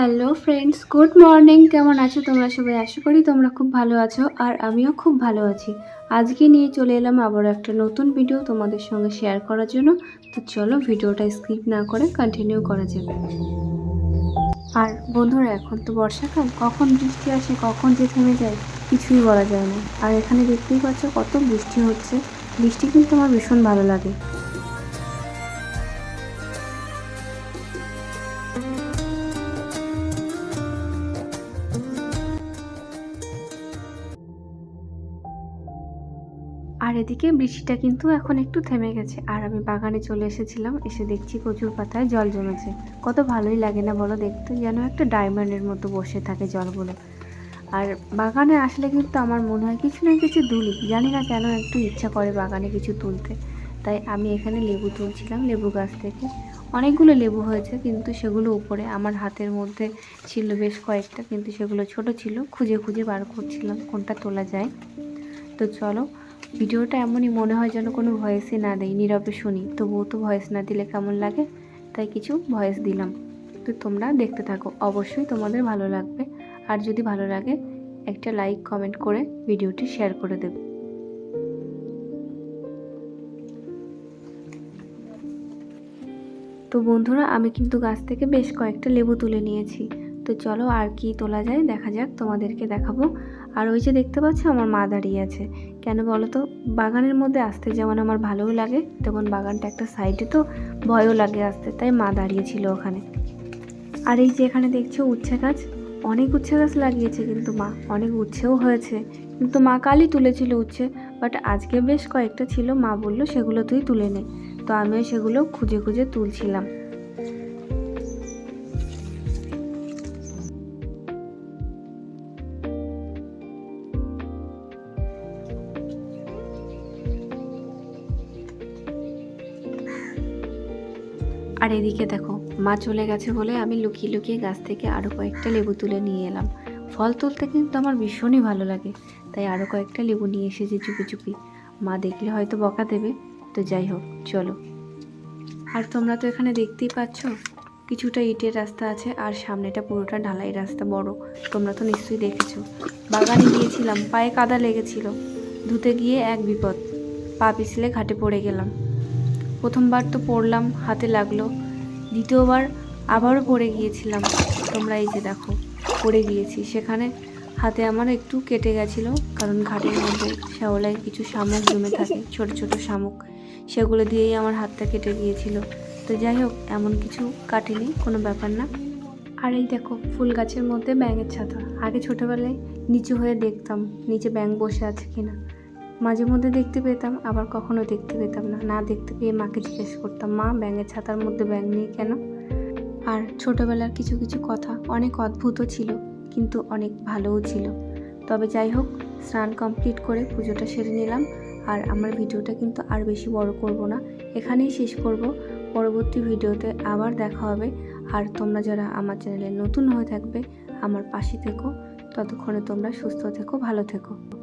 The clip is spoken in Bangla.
হ্যালো ফ্রেন্ডস গুড মর্নিং কেমন আছো তোমরা সবাই? আশা করি তোমরা খুব ভালো আছো আর আমিও খুব ভালো আছি। আজকে নিয়ে চলে এলাম আবার একটা নতুন ভিডিও তোমাদের সঙ্গে শেয়ার করার জন্য। তো চলো ভিডিওটা স্কিপ না করে কন্টিনিউ করা যাবে আর বন্ধুরা, এখন তো বর্ষাকাল। কখন বৃষ্টি আসে, কখন যে থেমে যায়, কিছুই বলা যায় না। আর এখানে দেখতেই পাচ্ছ কত বৃষ্টি হচ্ছে। বৃষ্টি কিন্তু আমার ভীষণ ভালো লাগে। আর এদিকে বৃষ্টিটা কিন্তু এখন একটু থেমে গেছে। আর আমি বাগানে চলে এসেছিলাম, এসে দেখছি কচুর পাতায় জল জমেছে। কত ভালোই লাগে না বলো দেখতে, যেন একটা ডায়মন্ডের মতো বসে থাকে জলগুলো। আর বাগানে আসলে কিন্তু আমার মনে হয় কিছু না কিছু তুলি জানি না কেন একটু ইচ্ছা করে বাগানে কিছু তুলতে। তাই আমি এখানে লেবু তুলছিলাম, লেবু গাছ থেকে। অনেকগুলো লেবু হয়েছে, কিন্তু সেগুলো উপরে, আমার হাতের মধ্যে ছিল বেশ কয়েকটা, কিন্তু সেগুলো ছোট ছিল। খুঁজে খুঁজে বার করছিলাম কোনটা তোলা যায়। তো চলো ভিডিওটা এমনই মনে হয় যেন কোনো ভয়েসই না দেয়, নীরবে শুনি। তবুও তো ভয়েস না দিলে কেমন লাগে? তাই কিছু ভয়েস দিলাম। তো তোমরা দেখতে থাকো। অবশ্যই তোমাদের ভালো লাগবে। আর যদি ভালো লাগে, একটা লাইক কমেন্ট করে ভিডিওটি শেয়ার করে দেবে। তো বন্ধুরা, আমি কিন্তু গাছ থেকে বেশ কয়েকটা লেবু তুলে নিয়েছি। তো চলো আর কি তোলা যায়, দেখা যাক তোমাদেরকে দেখাবো। আর ওই যে দেখতে পাচ্ছ আমার মা দাঁড়িয়ে আছে। কেন বলো তো? বাগানের মধ্যে আসতে যেমন আমার ভালোও লাগে, তেমন বাগানটা একটা সাইডে তো ভয়ও লাগে আসতে, তাই মা দাঁড়িয়েছিল ওখানে। আর এই যে এখানে দেখছ উচ্ছে গাছ, অনেক উচ্ছে গাছ লাগিয়েছে কিন্তু মা, অনেক উচ্ছেও হয়েছে। কিন্তু মা কালই তুলেছিল উচ্ছে বাট আজকে বেশ কয়েকটা ছিল, মা বলল সেগুলো তুই তুলে নে। তো আমিও সেগুলো খুঁজে খুঁজে তুলছিলাম। আর এদিকে দেখো, মা চলে গেছে বলে আমি লুকিয়ে লুকিয়ে গাছ থেকে আরও কয়েকটা লেবু তুলে নিয়ে এলাম। ফল তুলতে কিন্তু আমার ভীষণই ভালো লাগে, তাই আরও কয়েকটা লেবু নিয়ে এসেছি চুপি চুপি। মা দেখলে হয়তো বকা দেবে, তো যাই হোক, চলো। আর তোমরা তো এখানে দেখতেই পাচ্ছ, কিছুটা ইটের রাস্তা আছে আর সামনেটা পুরোটা ঢালাই রাস্তা বড়, তোমরা তো নিশ্চয়ই দেখেছ। বাগানে গিয়েছিলাম, পায়ে কাদা লেগেছিল, ধুতে গিয়ে এক বিপদ, পা পিছলে ঘাটে পড়ে গেলাম। প্রথমবার তো পড়লাম, হাতে লাগল। দ্বিতীয়বার আবারও পড়ে গিয়েছিলাম। তোমরা এই যে দেখো, পড়ে গিয়েছি। সেখানে হাতে আমার একটু কেটে গেছিল, কারণ ঘাটের মধ্যে শ্যাওলায় কিছু শামুক জমে থাকে, ছোট ছোট শামুক। সেগুলো দিয়েই আমার হাতটা কেটে গিয়েছিল। তো যাই হোক, এমন কিছু কাটেনি, কোনো ব্যাপার না। আর এই দেখো, ফুল গাছের মধ্যে ব্যাঙের ছাতা। আগে ছোটোবেলায় নিচু হয়ে দেখতাম, নিচে ব্যাঙ বসে আছে কিনা। মাঝে মধ্যে দেখতে পেতাম, আবার কখনো দেখতে পেতাম না। না দেখতে পেয়ে মাকে জিজ্ঞেস করতাম, মা, ব্যাঙের ছাতার মধ্যে ব্যাঙ নেই কেন? আর ছোটোবেলার কিছু কিছু কথা অনেক অদ্ভুতও ছিল, কিন্তু অনেক ভালোও ছিল। তবে যাই হোক, স্নান কমপ্লিট করে পুজোটা সেরে নিলাম। আর আমার ভিডিওটা কিন্তু আর বেশি বড় করব না। এখানেই শেষ করব। পরবর্তী ভিডিওতে আবার দেখা হবে। আর তোমরা যারা আমার চ্যানেলে নতুন হয়ে থাকবে, আমার পাশে থেকো। ততক্ষণে তোমরা সুস্থ থেকো, ভালো থেকো।